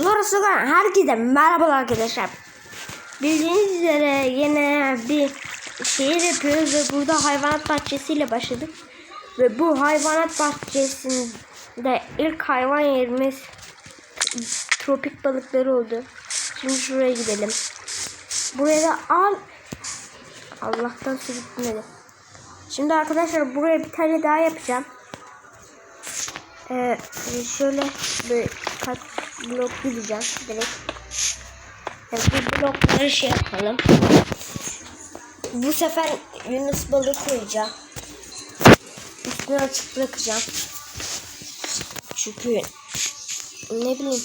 Loras'tan herkese merhabalar arkadaşlar. Bildiğiniz üzere yine bir şehir yapıyoruz ve burada hayvanat bahçesiyle başladık. Ve bu hayvanat bahçesinde ilk hayvan yerimiz tropik balıkları oldu. Şimdi şuraya gidelim. Buraya da al. Allah'tan su gitmedi. Şimdi arkadaşlar buraya bir tane daha yapacağım. Ee, şöyle bir kaç blok gideceğim direkt. Evet, bu blokları şey yapalım. Bu sefer Yunus balığı koyacağım. Üstünü açık bırakacağım. Çünkü ne bileyim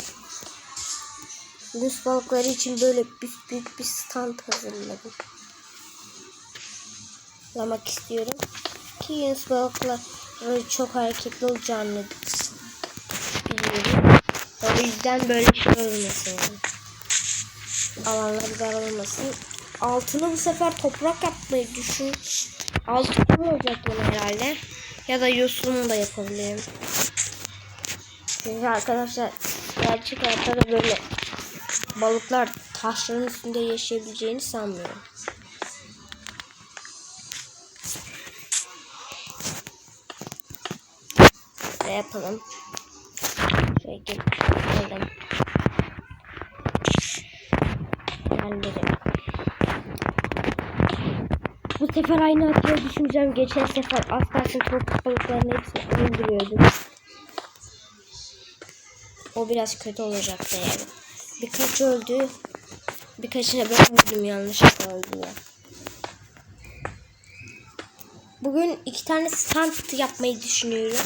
Yunus balıkları için böyle büyük, büyük bir stand hazırladım. Lamak istiyorum. Ki Yunus balıkları çok hareketli olacağını biliyorum. O yüzden böyle şey olmasın. Yani. Alanlar dar olmasın. Altını bu sefer toprak yapmayı düşün. Altın olacak bunu herhalde. Ya da yosununu da yapabilirim. Çünkü arkadaşlar gerçek hayatta da böyle balıklar taşların üstünde yaşayabileceğini sanmıyorum. Şöyle yapalım. Şöyle gidelim. Geldim. Bu sefer aynı hatayı düşüneceğim. Geçen sefer az kalsın tropik balıkların hepsini öldürüyordum. O biraz kötü olacaktı yani. Birkaç öldü. Birkaçına ben öldüm yanlışlıkla öldüler. Bugün iki tane stand yapmayı düşünüyorum.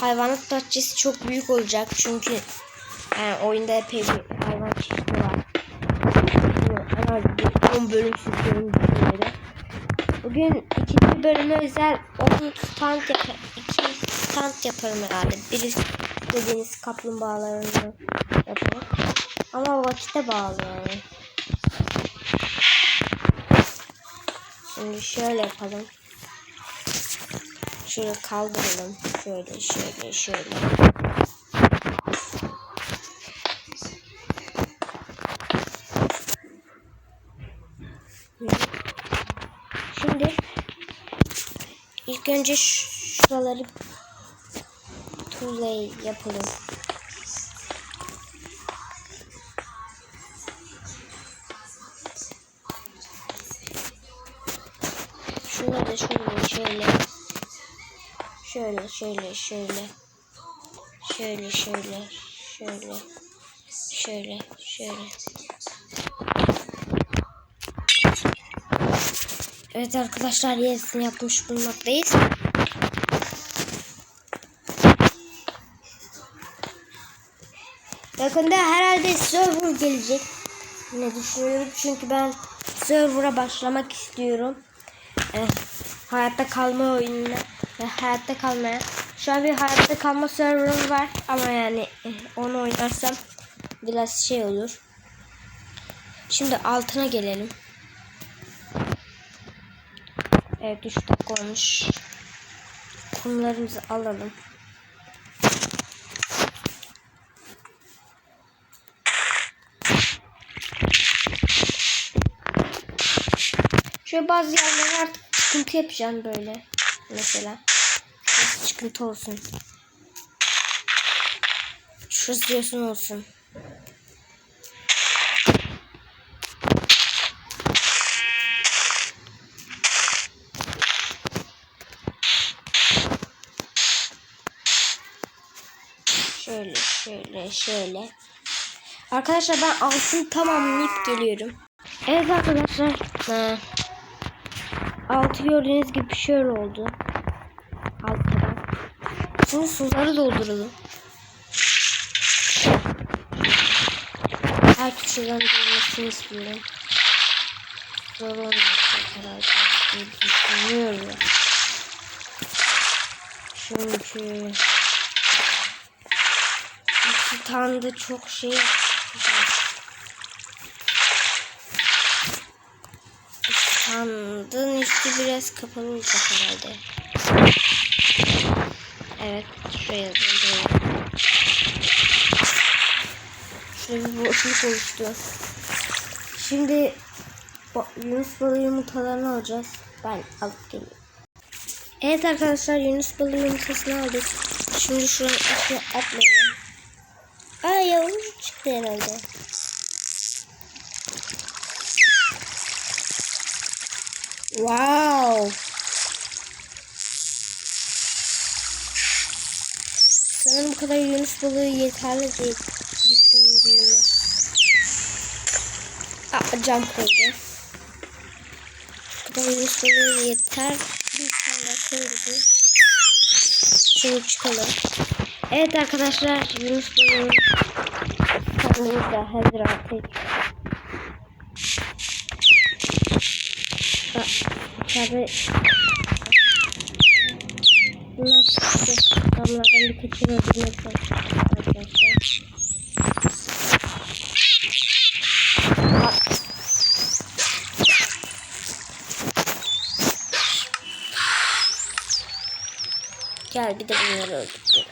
Hayvanat bahçesi çok büyük olacak çünkü yani oyunda epey bir hayvan çeşidi var. En az bir 10 bölüm sürdüğüm düşünüyorum. Bugün ikinci bölüme özel 10 stand yap iki stand yaparım herhalde. Biri dediğiniz kaplumbağalarını yaparım. Ama vakite bağlı yani. Şimdi şöyle yapalım. Şöyle kaldıralım. Şöyle şöyle şöyle. Şimdi ilk önce şuraları tuğlayı yapalım. Şunları da şöyle şöyle Şöyle şöyle şöyle. Şöyle şöyle şöyle. Şöyle şöyle. Evet arkadaşlar yenisini yapmış bulmaktayız. Yakında herhalde server gelecek. Ne düşünüyorum çünkü ben server'a başlamak istiyorum. Eh, hayatta kalma oyununa hayatta kalmaya. Şu an bir hayatta kalma server'ım var ama yani eh, onu oynarsam biraz şey olur. Şimdi altına gelelim. Evet 3 dakika olmuş. Kumlarımızı alalım. Şöyle bazı yerlere artık çıkıntı yapacağım böyle. Mesela. Çıkıntı olsun. Şurası yosun olsun. Şöyle şöyle şöyle. Arkadaşlar ben altın tamamlayıp geliyorum. Evet arkadaşlar. Ha. Altı gördüğünüz gibi şöyle oldu. Şimdi suları dolduralım. Her köşeden dolmasını istiyorum. Zor olmayacak herhalde düşünüyorum. Çünkü iki tane çok şey. Sandığın üstü biraz kapalı olacak herhalde. Evet, şuraya yazalım. Şuraya bir boşluk oluştu. Şimdi Yunus balığı yumurtalarını alacağız. Ben alıp geliyorum. Evet arkadaşlar Yunus balığı yumurtasını aldık. Şimdi şuranın içine atmayalım. Aa yavru çıktı herhalde. Wow. Sanırım bu kadar Yunus balığı yeterli diye düşünüyorum. Aa, cam koydu. Bu kadar Yunus balığı yeter. Bir tane koydu. Şimdi çıkalım. Evet arkadaşlar Yunus balığı karnımız da hazır artık. Aa, içeride adamlardan bir kaçını öldürmek çalışacağız arkadaşlar. Gel bir de bunları öldürdüm.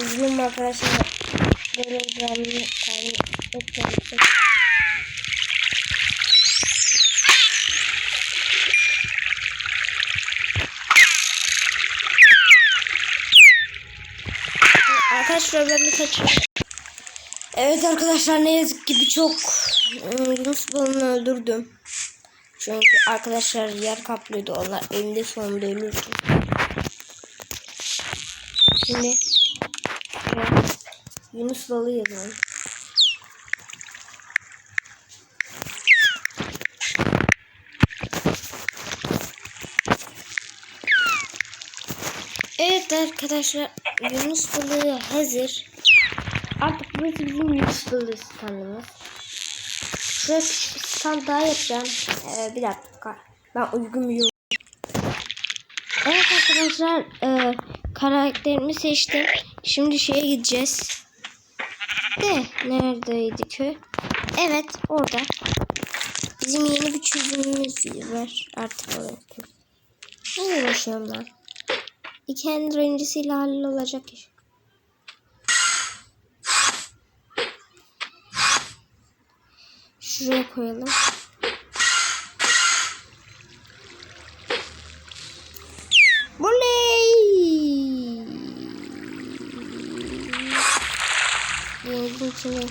Üzgünüm arkadaşlar. Benim canımı kaybettim. Arkadaşlar ben bir kaçıyorum. Evet arkadaşlar ne yazık ki birçok ıı, Yunus balığını öldürdüm. Çünkü arkadaşlar yer kaplıyordu onlar evinde sonunda ölürdü. Şimdi şuraya Yunus balığı yazalım. Evet arkadaşlar Yunus balığı hazır. Artık burası bizim Yunus balığı standımız. Şuraya küçük bir stand daha yapacağım. Ee, bir dakika. Ben uygun bir yol. Evet arkadaşlar e, karakterimi seçtim. Şimdi şeye gideceğiz. De neredeydi köy? Evet orada. Bizim yeni bir çözümümüz var. Artık orada. Ne uğraşıyorum ben? İki Ender öncesiyle hallolacak iş. Şuraya koyalım. Oley! Denizin içine.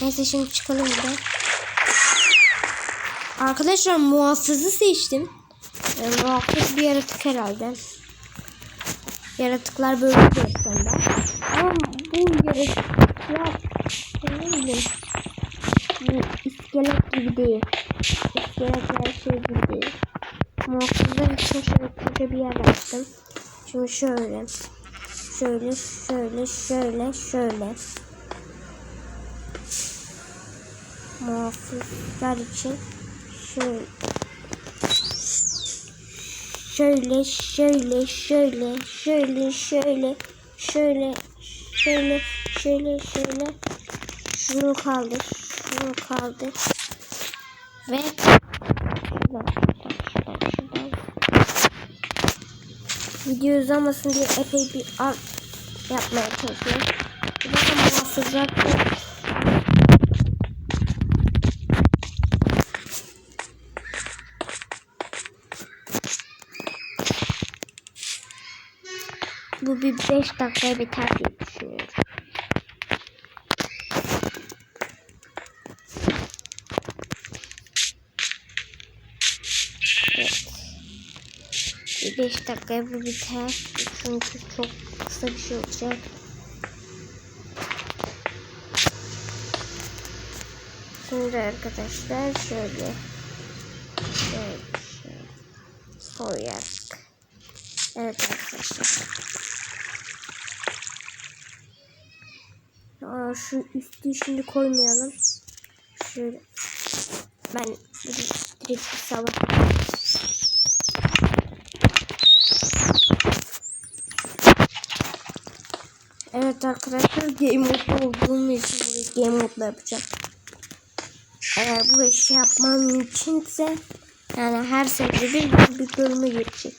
Neyse şimdi çıkalım buradan. Arkadaşlar muhafızı seçtim. E, muhafız bir yaratık herhalde. Yaratıklar böyle aslında. Ama bu yaratıklar ne bileyim bu iskelet gibi değil. İskeletler şey gibi değil. Muhafızlar için şöyle bir yer yaptım. Şimdi şöyle. Şöyle, şöyle, şöyle, şöyle. Muhafızlar için şöyle. Şöyle, şöyle, şöyle, şöyle, şöyle, şöyle, şöyle, şöyle, şöyle. Şunu kaldır, şunu kaldır. Ve şuradan, şuradan, şuradan. Video uzamasın diye epey bir art yapmaya çalışıyorum. Zaten muhafızlar Bir 5 dakikaya biter diye düşünüyorum. Evet. Bir 5 dakikaya bu biter. Çünkü çok kısa bir şey olacak. Şimdi arkadaşlar şöyle şöyle şöyle koyarak Evet arkadaşlar. Şu üstü şimdi koymayalım. Şöyle. Ben direkt, bir sabah. Evet arkadaşlar game mode olduğum için game mode yapacağım. Eğer bu işi yapmam içinse yani her seferinde bir, bir bölüme girecek.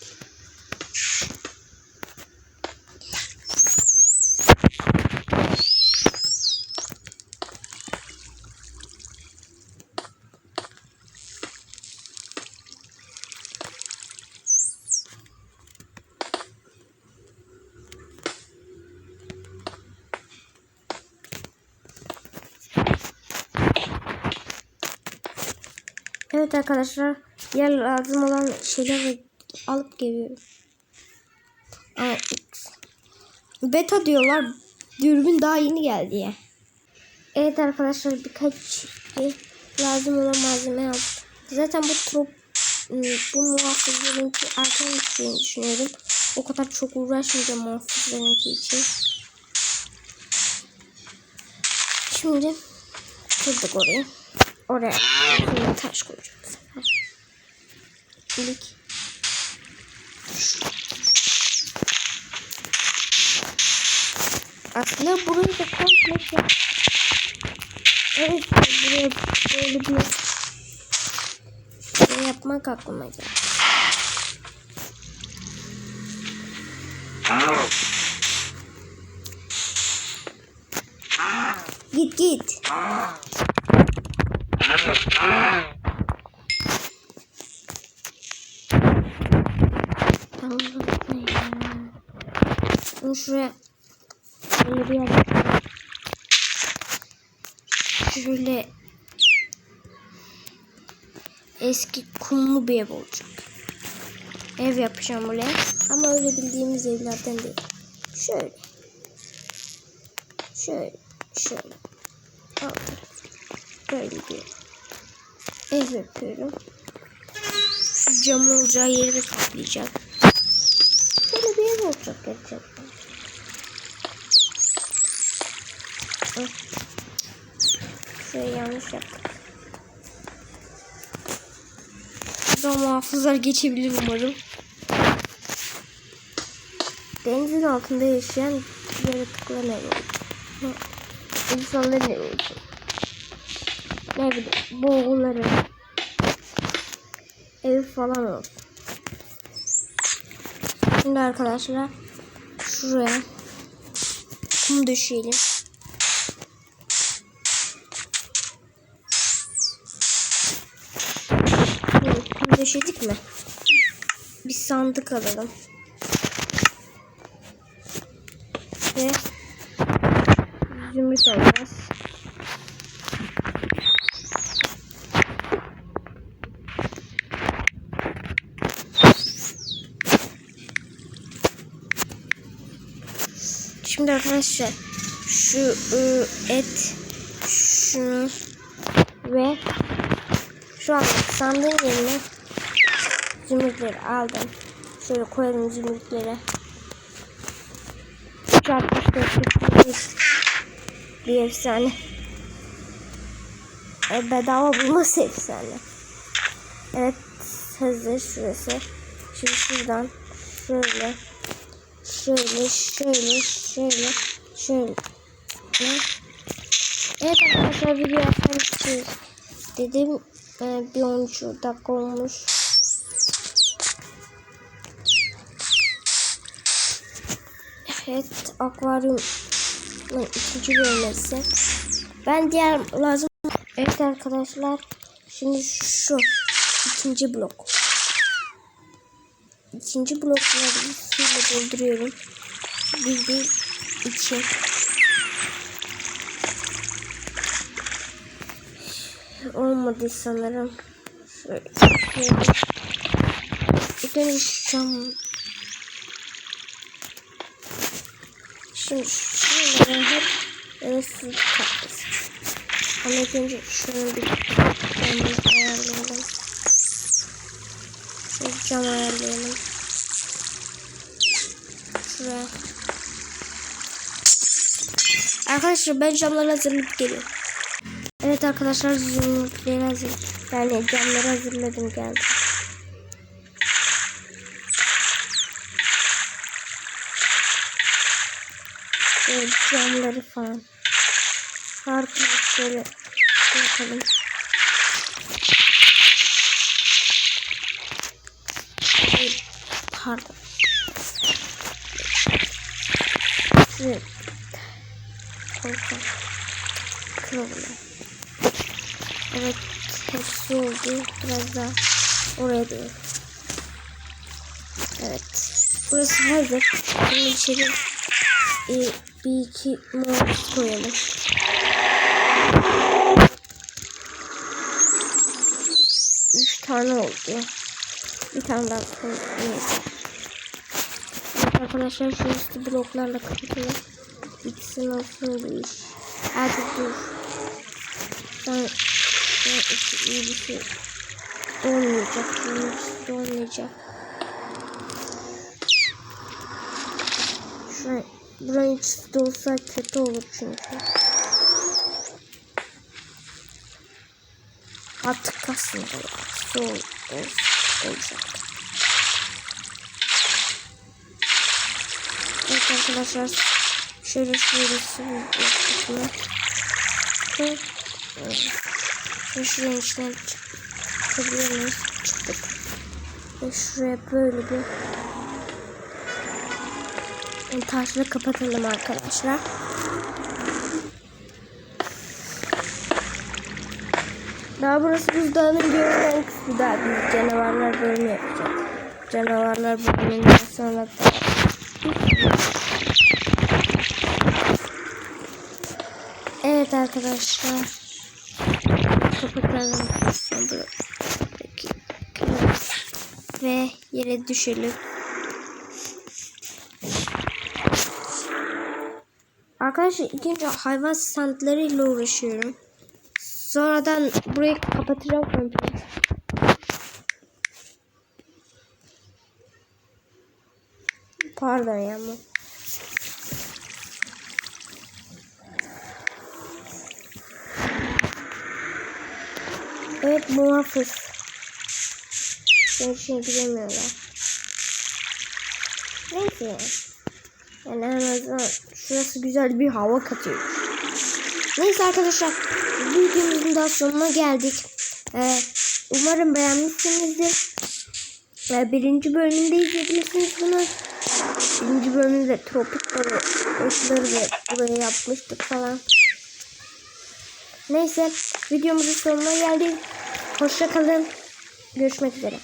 Evet arkadaşlar yer lazım olan şeyleri alıp geliyorum. Beta diyorlar. Dürbün daha yeni geldi ya. Evet arkadaşlar birkaç bir lazım olan malzeme aldım. Zaten bu trop bu muhafızlarınki erken gideceğini düşünüyorum. O kadar çok uğraşmayacağım muhafızlarınki için. Şimdi kırdık orayı. Oraya taş koyacağım. İlk aslında burayı da komple şey- Evet buraya böyle bir şey yapmak aklıma geldi. Git git. Tamam. Bunu şuraya şöyle bir yer yapayım. Şöyle eski kumlu bir ev olacak. Ev yapacağım buraya. Ama öyle bildiğimiz evlerden değil. Şöyle. Şöyle. Şöyle. Alt. Böyle bir ev yapıyorum. Şu camın olacağı yeri de kaplayacak. Böyle bir ev olacak gerçekten. Hı. Şurayı yanlış yaptık. Buradan muhafızlar geçebilir umarım. Denizin altında yaşayan yaratıklar ne olur? İnsanlar ne olur? Ne bileyim boğuların ev falan olsun. Şimdi arkadaşlar şuraya kum döşeyelim. Evet, kum döşedik mi? Bir sandık alalım. Ve zümrüt alacağız. Şimdi arkadaşlar şu ı, et şunu ve şu an sandığın yerine zümrütleri aldım. Şöyle koyalım zümrütleri. 364 bir efsane. E, bedava bulması efsane. Evet hazır şurası. Şimdi şuradan şöyle şöyle şöyle şöyle şöyle Evet arkadaşlar video yapmak için dedim ee, bir 13 dakika olmuş Evet akvaryum ikinci bölmesi ben diğer lazım Evet arkadaşlar şimdi şu ikinci blok ikinci blokları suyla dolduruyorum. Bir, bir, iki. Olmadı sanırım. Şöyle. şöyle. Benim Şimdi hep böyle su kaplasın. Ama ilk önce şunu bir camını ayarlayalım. Şöyle cam ayarlayalım. Şuraya. Arkadaşlar ben camları hazırlayıp geliyorum. Evet arkadaşlar zümrütleri hazır. Yani camları hazırladım geldim. Evet camları falan. Farklı şöyle yapalım. Ay, Pardon. Şuraya koysam. Kırılıyor. Evet hepsi oldu. Biraz daha oraya doğru. Evet. Burası hazır. Şimdi içeri e, bir iki mor koyalım. Üç tane oldu. Bir tane daha koyalım. Evet arkadaşlar şu üstü bloklarla kapatalım. Bitsin olsun bu iş. Hadi dur. Ben, ben iki, iyi bir şey olmayacak. Bunun üstü olmayacak. Şuraya, buranın içi de olsa kötü olur çünkü. Artık aslında ya. Su ol, ol- olacak. Evet arkadaşlar. Şöyle şöyle yaptık mı? Ve. Ve şuranın içinden çık- çıkabiliyor muyuz? Çıktık. Ve şuraya böyle bir taşla kapatalım arkadaşlar. Daha burası buzdağının görünen kısmı daha biz canavarlar bölümü yapacağız. Canavarlar bölümünden sonra da Evet arkadaşlar. Buradaki Ve yere düşelim. Arkadaşlar ikinci hayvan standlarıyla uğraşıyorum. Sonradan burayı kapatacağım komple. Pardon ya bu. Evet muhafız. Ben şimdi bilemiyorlar. Neyse. Yani en azından şurası güzel bir hava katıyor. Neyse arkadaşlar. Videomuzun daha sonuna geldik. Ee, umarım beğenmişsinizdir. Ee, birinci bölümünde izleyebilirsiniz bunu. Birinci bölümde tropikleri, ırkları ve buraya yapmıştık falan. Neyse videomuzun sonuna geldik. Hoşça kalın. Görüşmek üzere.